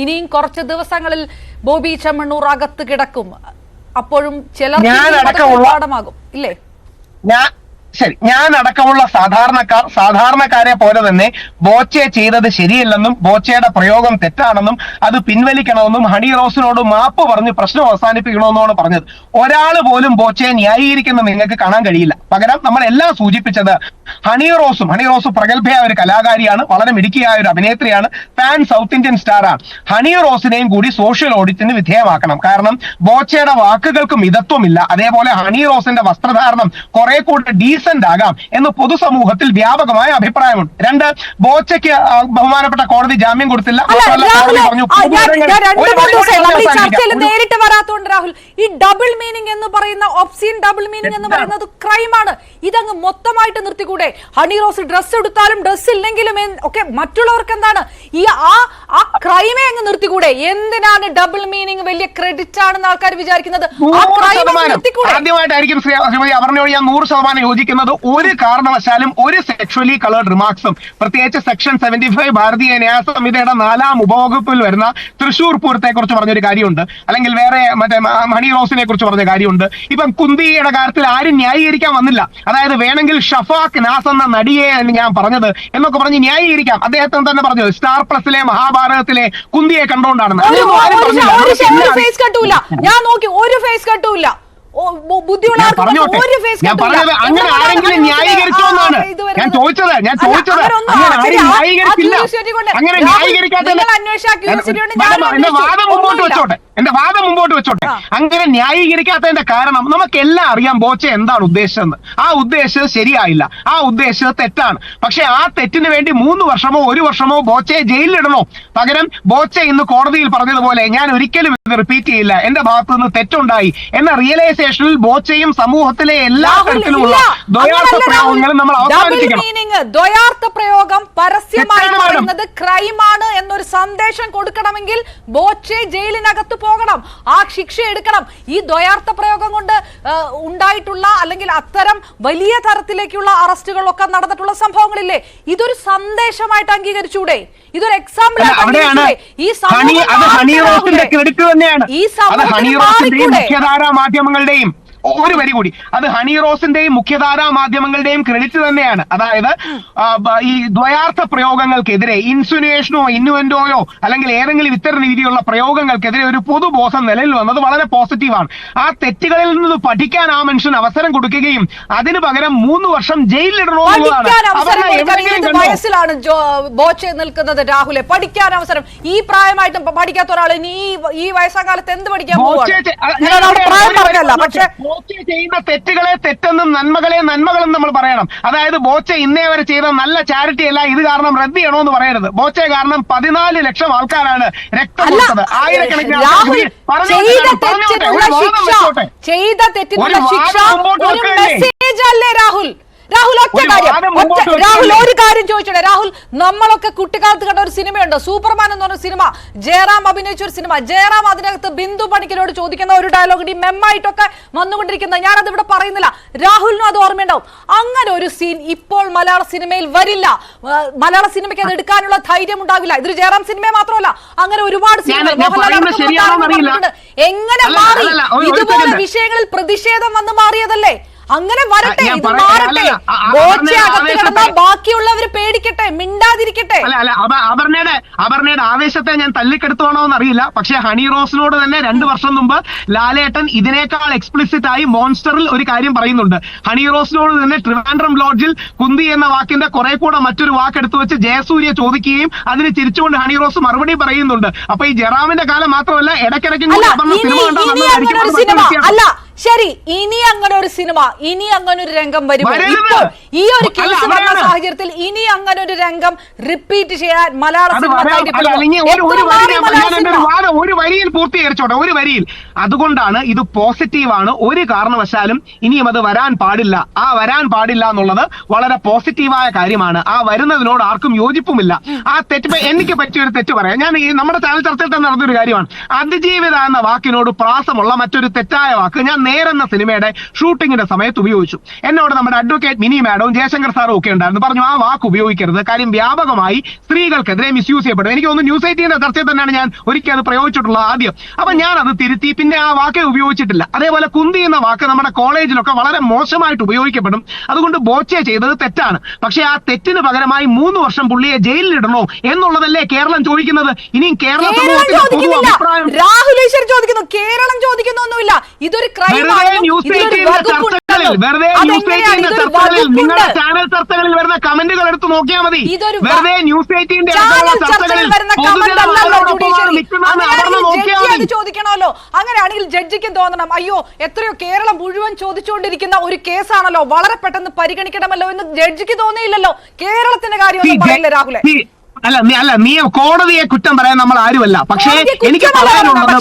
ഇനിയും കുറച്ച് ദിവസങ്ങളിൽ ബോബി ചെമ്മണ്ണൂർ അകത്ത് കിടക്കും. അപ്പോഴും ചിലർ ഉള്ളാടമാകും പാഠമാകും ഇല്ലേ? ഞാൻ ശരി. ഞാൻ അടക്കമുള്ള സാധാരണക്കാർ സാധാരണക്കാരെ പോലെ തന്നെ ബോച്ചെ ചെയ്തത് ശരിയല്ലെന്നും ബോച്ചയുടെ പ്രയോഗം തെറ്റാണെന്നും അത് പിൻവലിക്കണമെന്നും ഹണി റോസിനോട് മാപ്പ് പറഞ്ഞ് പ്രശ്നം അവസാനിപ്പിക്കണമെന്നുമാണ് പറഞ്ഞത്. ഒരാൾ പോലും ബോച്ചയെ ന്യായീകരിക്കുന്ന നിങ്ങൾക്ക് കാണാൻ കഴിയില്ല. പകരം നമ്മൾ എല്ലാം സൂചിപ്പിച്ചത് ഹണി റോസും ഹണി റോസ് പ്രഗത്ഭയായ ഒരു കലാകാരിയാണ് വളരെ മിടുക്കിയായ ഒരു അഭിനേത്രിയാണ് പാൻ സൗത്ത് ഇന്ത്യൻ സ്റ്റാറാണ്. ഹണി റോസിനെയും കൂടി സോഷ്യൽ ഓഡിറ്റിന് വിധേയമാക്കണം. കാരണം ബോച്ചയുടെ വാക്കുകൾക്ക് മിതത്വമില്ല. അതേപോലെ ഹണി റോസിന്റെ വസ്ത്രധാരണം കുറെ കൂടി ഡീസന്റ് ആകാം എന്ന് പൊതുസമൂഹത്തിൽ വ്യാപകമായ അഭിപ്രായമുണ്ട്. രണ്ട് ബോച്ചയ്ക്ക് ബഹുമാനപ്പെട്ട കോടതി ജാമ്യം കൊടുത്തില്ല. നേരിട്ട് വരാത്തോണ്ട് രാഹുൽ ഈ ഡബിൾ മീനിങ് എന്ന് പറയുന്ന ഒപ്സീൻ ഡബിൾ മീനിങ് എന്ന് പറയുന്നത് ക്രൈമാണ് ഇതങ്ങ് മൊത്തമായിട്ട് നിർത്തിക്കൂടെ? ഹണി റോസ് ഡ്രസ് എടുത്താലും ഡ്രസ് ഇല്ലെങ്കിലും ഒക്കെ മറ്റുള്ളവർക്ക് എന്താണ്? ഈ ആ ആ ക്രൈമെ അങ്ങ് നിർത്തിക്കൂടെ? എന്തിനാണ് ഡബിൾ മീനിങ് വലിയ ക്രെഡിറ്റ് ആണെന്ന് ആൾക്കാർ വിചാരിക്കുന്നത്? ആ ശതമാനം. നിർത്തിക്കൂടെ? ആദ്യമായിട്ടായിരിക്കും ശ്രീ ശ്രീമതി അപർണയോട് ഞാൻ നൂറ് ശതമാനം യോജിക്കുന്നത് ഒരു കാരണവശാലും ഒരു സെക്ഷലി കളേർഡ് റിമാർക്സും പ്രത്യേകിച്ച് സെക്ഷൻ സെവന്റി ഫൈവ് ഭാരതീയ ന്യായ സംഹിതയുടെ നാലാം ഉപവകുപ്പിൽ വരുന്ന തൃശൂർ പൂരത്തെ കുറിച്ച് പറഞ്ഞൊരു കാര്യമുണ്ട്. അല്ലെങ്കിൽ വേറെ മറ്റേ മണി റോസിനെ കുറിച്ച് പറഞ്ഞ കാര്യമുണ്ട്. ഇപ്പം കുന്തിയുടെ കാര്യത്തിൽ ആരും ന്യായീകരിക്കാൻ വന്നില്ല. അതായത് വേണമെങ്കിൽ ഷഫാഖ് നാസ് എന്ന നടിയെ ഞാൻ പറഞ്ഞത് എന്നൊക്കെ പറഞ്ഞ് ന്യായീകരിക്കാം. അദ്ദേഹത്തിന് തന്നെ പറഞ്ഞത് സ്റ്റാർ പ്ലസിലെ മഹാഭാരതത്തിലെ കുന്തിയെ കട്ടൂല ഞാൻ നോക്കി ഒരു ഫേസ് കട്ടൂല ബുദ്ധിയുള്ള ഒരു ഫേസ് ഞാൻ കട്ടൂല. പറഞ്ഞത് അങ്ങനെ ആരെങ്കിലും ഹണി ഞാൻ ചോദിച്ചത് ഞാൻ ചോദിച്ചത്. അങ്ങനെ അങ്ങനെ ന്യായീകരിക്കാത്ത എന്റെ വാദം മുമ്പോട്ട് വെച്ചോട്ടെ. എന്റെ വാദം മുമ്പോട്ട് വെച്ചോട്ടെ. അങ്ങനെ ന്യായീകരിക്കാത്തതിന്റെ കാരണം നമുക്ക് എല്ലാം അറിയാം ബോച്ച എന്താണ് ഉദ്ദേശിച്ചതെന്ന്. ആ ഉദ്ദേശം ശരിയായില്ല. ആ ഉദ്ദേശം തെറ്റാണ്. പക്ഷെ ആ തെറ്റിന് വേണ്ടി മൂന്ന് വർഷമോ ഒരു വർഷമോ ബോച്ചയെ ജയിലിലിടണോ? പകരം ബോച്ച ഇന്ന് കോടതിയിൽ പറഞ്ഞതുപോലെ ഞാൻ ഒരിക്കലും ഇത് റിപ്പീറ്റ് ചെയ്യില്ല. എന്റെ ഭാഗത്ത് നിന്ന് തെറ്റുണ്ടായി. എന്ന റിയലൈസേഷനിൽ ബോച്ചയും സമൂഹത്തിലെ എല്ലാ തരത്തിലുമുള്ള. ദ്വയാർത്ഥ പ്രയോഗങ്ങളും നമ്മൾ Double അവസാനിപ്പിക്കണം ദ്വയാർത്ഥ പ്രയോഗം പരസ്യമായി. പറയുന്നത് ക്രൈമാണ് എന്നൊരു സന്ദേശം കൊടുക്കണമെങ്കിൽ ബോച്ചെ ജയിലിനകത്ത് പോകണം. ആ ശിക്ഷ എടുക്കണം. ഈ ദ്വയാർത്ഥ പ്രയോഗം കൊണ്ട് ഉണ്ടായിട്ടുള്ള അല്ലെങ്കിൽ അത്തരം വലിയ തരത്തിലേക്കുള്ള അറസ്റ്റുകളൊക്കെ നടന്നിട്ടുള്ള സംഭവങ്ങളില്ലേ? ഇതൊരു സന്ദേശമായിട്ട് അംഗീകരിച്ചൂടെ? ഇതൊരു എക്സാമ്പിൾ ഈ സമൂഹം ഈ റോസിന്റെയും മാധ്യമങ്ങളുടെയും ഒരു വരി കൂടി. അത് ഹണി റോസിന്റെയും മുഖ്യധാരാ മാധ്യമങ്ങളുടെയും ക്രെഡിറ്റ് തന്നെയാണ്. അതായത് ഈ ദ്വയാർത്ഥ പ്രയോഗങ്ങൾക്കെതിരെ ഇൻസുനേഷനോ ഇന്നുവെന്റോയോ അല്ലെങ്കിൽ ഏതെങ്കിലും ഇത്തരം രീതിയിലുള്ള പ്രയോഗങ്ങൾക്കെതിരെ ഒരു പൊതുബോധം നിലയിൽ വന്നത് വളരെ പോസിറ്റീവാണ്. ആ തെറ്റുകളിൽ നിന്ന് പഠിക്കാൻ ആ മനുഷ്യൻ അവസരം കൊടുക്കുകയും അതിന് പകരം മൂന്ന് വർഷം ജയിലിലിടണോ വയസ്സിലാണ് ബോച്ചെ നിൽക്കുന്നത് രാഹുലെ. പഠിക്കാൻ അവസരം. ഈ പ്രായമായിട്ടും പഠിക്കാത്ത ഒരാൾ ഇനി ഈ വയസ്സാകാലത്ത് കാലത്ത് എന്ത് പഠിക്കാൻ. പക്ഷെ ബോച്ചെ ചെയ്യുന്ന തെറ്റുകളെ തെറ്റെന്നും നന്മകളെ നന്മകളെന്നും നമ്മൾ പറയണം. അതായത് ബോച്ചെ ഇന്നേ വരെ ചെയ്ത നല്ല ചാരിറ്റി അല്ല ഇത് കാരണം റദ്ദ് ചെയ്യണമെന്ന് പറയരുത്. ബോച്ചെ കാരണം പതിനാല് ലക്ഷം ആൾക്കാരാണ് രക്തം കൊടുത്തത്. ആയിരക്കണക്കിന് ചെയ്ത തെറ്റിനുള്ള ശിക്ഷ ഒരു മെസ്സേജ് അല്ലേ രാഹുൽ? രാഹുൽ ഒറ്റ കാര്യം രാഹുൽ ഒരു കാര്യം ചോദിച്ചോട്ടെ രാഹുൽ നമ്മളൊക്കെ കുട്ടിക്കാലത്ത് കണ്ട ഒരു സിനിമയുണ്ട്? സൂപ്പർമാൻ എന്ന് പറഞ്ഞ സിനിമ. ജയറാം അഭിനയിച്ച ഒരു സിനിമ. ജയറാം അതിനകത്ത് ബിന്ദു പണിക്കരോട് ചോദിക്കുന്ന ഒരു ഡയലോഗ് ഈ മെമ്മായിട്ടൊക്കെ വന്നുകൊണ്ടിരിക്കുന്നത് ഞാനത് ഇവിടെ പറയുന്നില്ല. രാഹുലിനും അത് ഓർമ്മയുണ്ടാവും. അങ്ങനെ ഒരു സീൻ ഇപ്പോൾ മലയാള സിനിമയിൽ വരില്ല. മലയാള സിനിമയ്ക്ക് അത് എടുക്കാനുള്ള ധൈര്യം ഉണ്ടാവില്ല. ഇതൊരു ജയറാം സിനിമ മാത്രമല്ല. അങ്ങനെ ഒരുപാട് സിനിമ. എങ്ങനെ മാറി? ഇതുപോലെ വിഷയങ്ങളിൽ പ്രതിഷേധം വന്ന് മാറിയതല്ലേ? അങ്ങനെ വരട്ടെ ഇത് മാറട്ടെ. അകത്ത് കിടന്നാൽ ബാക്കിയുള്ളവർ പേടിക്കട്ടെ മിണ്ടാതിരിക്കട്ടെ. അല്ല അല്ല അപ- അപർണയുടെ അപർണയുടെ ആവേശത്തെ ഞാൻ തല്ലിക്കെടുത്തോണോ എന്നറിയില്ല പക്ഷെ ഹണി റോസിനോട് തന്നെ രണ്ട് വർഷം മുമ്പ് ലാലേട്ടൻ ഇതിനേക്കാൾ എക്സ്പ്ലിസിറ്റ് ആയി മോൺസ്റ്ററിൽ ഒരു കാര്യം പറയുന്നുണ്ട്. ഹണി റോസിനോട് തന്നെ ട്രിവാൻഡ്രം ലോഡ്ജിൽ കുന്തി എന്ന വാക്കിന്റെ കുറെ കൂടെ മറ്റൊരു വാക്കെടുത്തു വെച്ച് ജയസൂര്യ ചോദിക്കുകയും അതിന് ചിരിച്ചുകൊണ്ട് ഹണി റോസ് മറുപടി പറയുന്നുണ്ട്. അപ്പൊ ഈ ജറാമിന്റെ കാലം മാത്രമല്ല ഇടയ്ക്കിടയ്ക്ക് സിനിമ ശരി ഇനി അങ്ങനെ ഒരു സിനിമ ഇനി അങ്ങനെ ഒരു രംഗം വരുമ്പോൾ ഇപ്പോൾ ഈ ഒരു കേസ് വന്ന സാഹചര്യത്തിൽ ഇനി അങ്ങനെ ഒരു രംഗം റിപ്പീറ്റ് ചെയ്യാൻ മലയാള സിനിമ ഒരു- വരിയിൽ പൂർത്തീകരിച്ചോട്ടെ ഒരു വരിയിൽ. അതുകൊണ്ടാണ് ഇത് പോസിറ്റീവ് ആണ് ഒരു കാരണവശാലും ഇനിയും അത് വരാൻ പാടില്ല. ആ വരാൻ പാടില്ല എന്നുള്ളത് വളരെ പോസിറ്റീവായ കാര്യമാണ്. ആ വരുന്നതിനോട് ആർക്കും യോജിപ്പുമില്ല. ആ തെറ്റ് എനിക്ക് പറ്റിയ ഒരു തെറ്റ് പറയാം. ഞാൻ ഈ നമ്മുടെ ചാനൽ ചർച്ചയിൽ തന്നെ നടന്നൊരു കാര്യമാണ്. അതിജീവിത എന്ന വാക്കിനോട് പ്രാസമുള്ള മറ്റൊരു തെറ്റായ വാക്ക് ഞാൻ നേരെന്ന സിനിമയുടെ ഷൂട്ടിങ്ങിന്റെ സമയത്ത് ഉപയോഗിച്ചു. എന്നോട് നമ്മുടെ അഡ്വക്കേറ്റ് മിനി മാഡവും ജയശങ്കർ സാറും ഒക്കെ ഉണ്ടായിരുന്നു. പറഞ്ഞു ആ വാക്ക് ഉപയോഗിക്കരുത്. കാര്യം വ്യാപകമായി സ്ത്രീകൾക്കെതിരെ മിസ്യൂസ് ചെയ്യപ്പെടും. എനിക്ക് തോന്നുന്നു ന്യൂസ് എയ്റ്റീന്റെ ചർച്ചയിൽ തന്നെയാണ് ഞാൻ ഒരിക്കൽ അത് പ്രയോഗിച്ചിട്ടുള്ളത് ആദ്യം. അപ്പൊ ഞാൻ അത് തിരുത്തി. പിന്നെ ആ വാക്കേ ഉപയോഗിച്ചിട്ടില്ല. അതേപോലെ കുന്തി എന്ന വാക്ക് നമ്മുടെ കോളേജിലൊക്കെ വളരെ മോശമായിട്ട് ഉപയോഗിക്കപ്പെടും. അതുകൊണ്ട് ബോച്ചെ ചെയ്തത് തെറ്റാണ്. പക്ഷെ ആ തെറ്റിന് പകരമായി മൂന്ന് വർഷം പുള്ളിയെ ജയിലിലിടണോ എന്നുള്ളതല്ലേ കേരളം ചോദിക്കുന്നത്. ഇനിയും കേരളം ചോദിക്കുന്നു ഈശ്വർ ചോദിക്കുന്നു. ഒന്നുമില്ല ചോദിക്കുന്നൊന്നുമില്ല. ഇതൊരു ക്രൈം വെറുതെ ന്യൂസ് എയ്റ്റീന്റെ ചർച്ചകളിൽ വെറുതെ ന്യൂസ് എയ്റ്റീന്റെ ചർച്ചകളിൽ നിങ്ങളുടെ ചാനൽ ചർച്ചകളിൽ വരുന്ന കമന്റുകൾ എടുത്ത് നോക്കിയാൽ മതി. വെറുതെ ന്യൂസ് എയ്റ്റീന്റെ ചർച്ചകളിൽ ചോദിക്കണമല്ലോ. അങ്ങനെയാണെങ്കിൽ ജഡ്ജിക്കും തോന്നണം. അയ്യോ എത്രയോ കേരളം മുഴുവൻ ചോദിച്ചുകൊണ്ടിരിക്കുന്ന ഒരു കേസാണല്ലോ. വളരെ പെട്ടെന്ന് പരിഗണിക്കണമല്ലോ എന്ന് ജഡ്ജിക്ക് തോന്നിയില്ലല്ലോ. കേരളത്തിന്റെ കാര്യം പറയില്ല രാഹുലെ? അല്ല നീ അല്ല നീ കോടതിയെ കുറ്റം പറയാൻ നമ്മൾ ആരുമല്ല. പക്ഷേ എനിക്ക് പറയാനുള്ളത്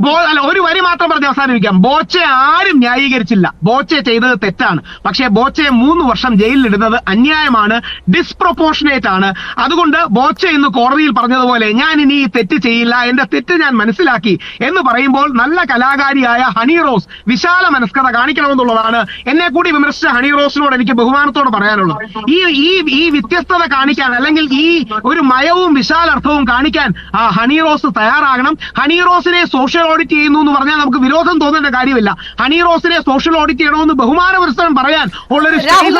ബോച്ചെ- അല്ല ഒരു വരി മാത്രം പറഞ്ഞ് അവസാനിപ്പിക്കാം. ബോച്ചെ ആരും ന്യായീകരിച്ചില്ല. ബോച്ചെ ചെയ്തത് തെറ്റാണ്. പക്ഷേ ബോച്ചയെ മൂന്ന് വർഷം ജയിലിലിടുന്നത് അന്യായമാണ് ഡിസ്പ്രൊപ്പോർഷനേറ്റ് ആണ്. അതുകൊണ്ട് ബോച്ചെ ഇന്ന് കോടതിയിൽ പറഞ്ഞതുപോലെ ഞാൻ ഇനി ഈ തെറ്റ് ചെയ്യില്ല എന്റെ തെറ്റ് ഞാൻ മനസ്സിലാക്കി എന്ന് പറയുമ്പോൾ നല്ല കലാകാരിയായ ഹണി റോസ് വിശാല മനസ്കത കാണിക്കണമെന്നുള്ളതാണ് എന്നെ കൂടി വിമർശിച്ച ഹണി റോസിനോട് എനിക്ക് ബഹുമാനത്തോട് പറയാനുള്ളത്. ഈ ഈ ഈ വ്യത്യസ്തത കാണിക്കാൻ അല്ലെങ്കിൽ ഈ ഒരു മയവും വിശാലർത്ഥവും കാണിക്കാൻ ആ ഹണി റോസ് തയ്യാറാകണം. ഹണി റോസിനെ സോഷ്യൽ ഓഡിറ്റ് ചെയ്യുന്നു എന്ന് പറഞ്ഞാൽ നമുക്ക് വിരോധം തോന്നേണ്ട കാര്യമില്ല. ഹണി റോസിനെ സോഷ്യൽ ഓഡിറ്റ് ചെയ്യണമെന്ന് ബഹുമാന പുരസ്കാരം പറയാൻ ഉള്ളൊരു രാഹുൽ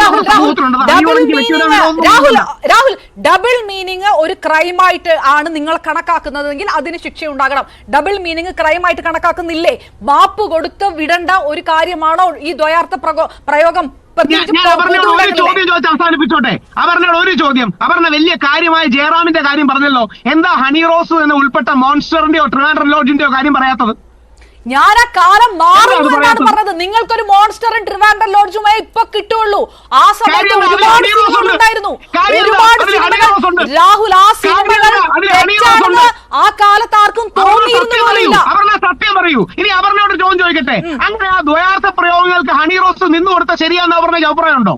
രാഹുൽ. ഡബിൾ മീനിങ് ഒരു ക്രൈമായിട്ട് ആണ് നിങ്ങൾ കണക്കാക്കുന്നതെങ്കിൽ അതിന് ശിക്ഷ ഉണ്ടാകണം. Double meaning ക്രൈമായിട്ട് കണക്കാക്കുന്നില്ലേ? മാപ്പ് കൊടുത്ത് വിടേണ്ട ഒരു കാര്യമാണോ ഈ ദ്വയാർത്ഥ പ്രയോഗം? ഒരു ചോദ്യം ചോദിച്ച് അവസാനിപ്പിച്ചോട്ടെ. അവരുടെ ഒരു ചോദ്യം. അപർണ വലിയ കാര്യമായ ജയറാമിന്റെ കാര്യം പറഞ്ഞല്ലോ. എന്താ ഹണി റോസ് എന്ന ഉൾപ്പെട്ട മോൺസ്റ്ററിന്റെയോ ട്രിവാൻഡ്രം ലോഡ്ജിന്റെയോ കാര്യം പറയാത്തത്? ഞാൻ ആ കാലം മാറുന്നു എന്നാണ് പറഞ്ഞത്. നിങ്ങൾക്കൊരു മോൺസ്റ്ററും ട്രിവാൻഡ്രം ലോഡ്ജുമായി ഇപ്പൊ കിട്ടുള്ളൂ. ആ സമയത്ത് ഒരുപാട് സിനിമകൾ. ഉണ്ടായിരുന്നു ഒരുപാട് സിനിമകൾ. രാഹുൽ ആ സിനിമകൾ. ആ കാലത്ത് ആർക്കും തോന്നിയിരുന്നു പോലില്ല സത്യം പറയൂ. ഇനി അപർണയോട് ചോദ്യം ചോദിക്കട്ടെ. അങ്ങനെ ആ ദ്വയാർത്ഥ പ്രയോഗങ്ങൾക്ക് ഹണി റോസ് നിന്നു കൊടുത്ത ശരിയാന്ന് അപർണയ്ക്ക് അഭിപ്രായം ഉണ്ടോ?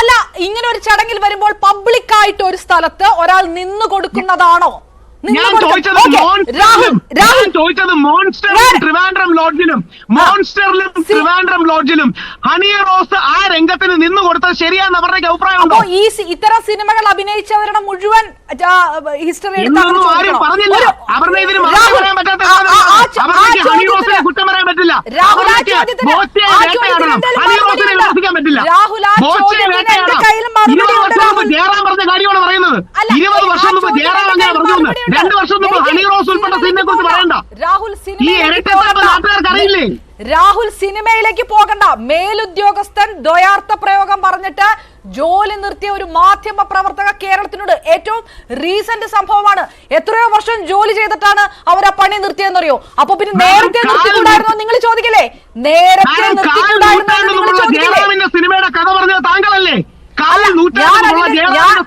അല്ല ഇങ്ങനെ ഒരു ചടങ്ങിൽ വരുമ്പോൾ പബ്ലിക് ആയിട്ട് ഒരു സ്ഥലത്ത് ഒരാൾ നിന്ന് കൊടുക്കുന്നതാണോ? ഞാൻ ചോദിച്ചത് രാഹുൽ മോൺസ്റ്ററിലും രാഹുൽ. ഞാൻ ചോദിച്ചത് മോൺസ്റ്ററിലും ട്രിവാൻഡ്രം ലോഡ്ജിലും മോൺസ്റ്ററിലും ട്രിവാൻഡ്രം ലോഡ്ജിലും ഹണി റോസ് ആ രംഗത്തിന് നിന്ന് കൊടുത്തത് ശരിയാന്ന് അവരുടെ അഭിപ്രായം ഈ ഇത്തരം സിനിമകൾ അഭിനയിച്ചവരുടെ മുഴുവൻ ഹിസ്റ്ററി ആരും പറഞ്ഞില്ല. അവരുടെ ഇതിന് മറുപടി പറയാൻ പറ്റാത്ത അവർക്ക് ഹണി റോസിനെ കുറ്റം പറയാൻ പറ്റില്ല. രാഹുൽ ഹണി റോസിനെ വിമർശിക്കാൻ പറ്റില്ല. രാഹുൽ ജയറാം പറഞ്ഞ കാര്യമാണ് പറയുന്നത്. ഇരുപത് വർഷം മുമ്പ് ചോദ്യത്തിന് ജയറാം അങ്ങനെ പറഞ്ഞു മറുപടി രണ്ടു വർഷം ഹണി റോസ് ഉൾപ്പെട്ട സിനിമയെ കുറിച്ച് പറയണ്ട. രാഹുൽ ഈ ഇരട്ടത്താപ്പ്. നാട്ടുകാർക്ക് അറിയില്ലേ രാഹുൽ സിനിമയിലേക്ക് പോകണ്ട. മേലുദ്യോഗസ്ഥൻ ദ്വയാർത്ഥ പ്രയോഗം പറഞ്ഞിട്ട് ജോലി നിർത്തിയ ഒരു മാധ്യമ പ്രവർത്തക കേരളത്തിനോട് ഏറ്റവും റീസെന്റ് സംഭവമാണ്. എത്രയോ വർഷം ജോലി ചെയ്തിട്ടാണ് അവർ ആ പണി നിർത്തിയെന്നറിയോ? അപ്പൊ പിന്നെ നേരത്തെ നിർത്തിയിട്ടുണ്ടായിരുന്നോ നിങ്ങൾ ചോദിക്കില്ലേ? നേരത്തെ നിർത്തിയിട്ടുണ്ടായിരുന്നോ നിങ്ങൾ ചോദിക്കില്ലേ? സിനിമയുടെ കഥ പറഞ്ഞത് താങ്കളല്ലേ?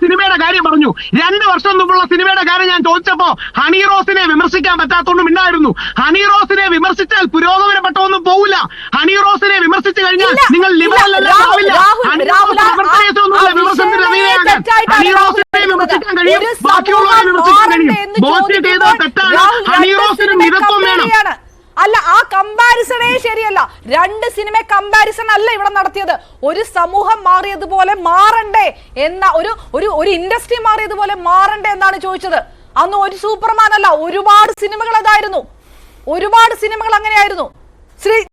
സിനിമയുടെ കാര്യം പറഞ്ഞു. രണ്ട് വർഷം മുമ്പുള്ള സിനിമയുടെ കാര്യം ഞാൻ ചോദിച്ചപ്പോ ഹണി റോസിനെ വിമർശിക്കാൻ പറ്റാത്തൊന്നും ഇല്ലായിരുന്നു ഹണി റോസിനെ വിമർശിച്ചാൽ പുരോഗമനപ്പെട്ടൊന്നും പോവില്ല. ഹണി റോസിനെ വിമർശിച്ചു കഴിഞ്ഞാൽ നിങ്ങൾ ലിബറൽ ഹണി റോസിനെ വിമർശിക്കാൻ കഴിയും. ബാക്കിയുള്ളവരെ വിമർശിക്കാൻ കഴിയും. തെറ്റാണ്. ഹണി റോസിന് മിതത്വം വേണം. അല്ല ആ കമ്പാരിസണേ ശരിയല്ല. രണ്ട് സിനിമ കമ്പാരിസൺ അല്ല ഇവിടെ നടത്തിയത്. ഒരു സമൂഹം മാറിയതുപോലെ മാറണ്ടേ എന്ന ഒരു ഒരു ഒരു ഇൻഡസ്ട്രി മാറിയതുപോലെ മാറണ്ടേ എന്നാണ് ചോദിച്ചത്. അന്ന് ഒരു സൂപ്പർമാൻ അല്ല ഒരുപാട് സിനിമകൾ അതായിരുന്നു. ഒരുപാട് സിനിമകൾ അങ്ങനെയായിരുന്നു. ശ്രീ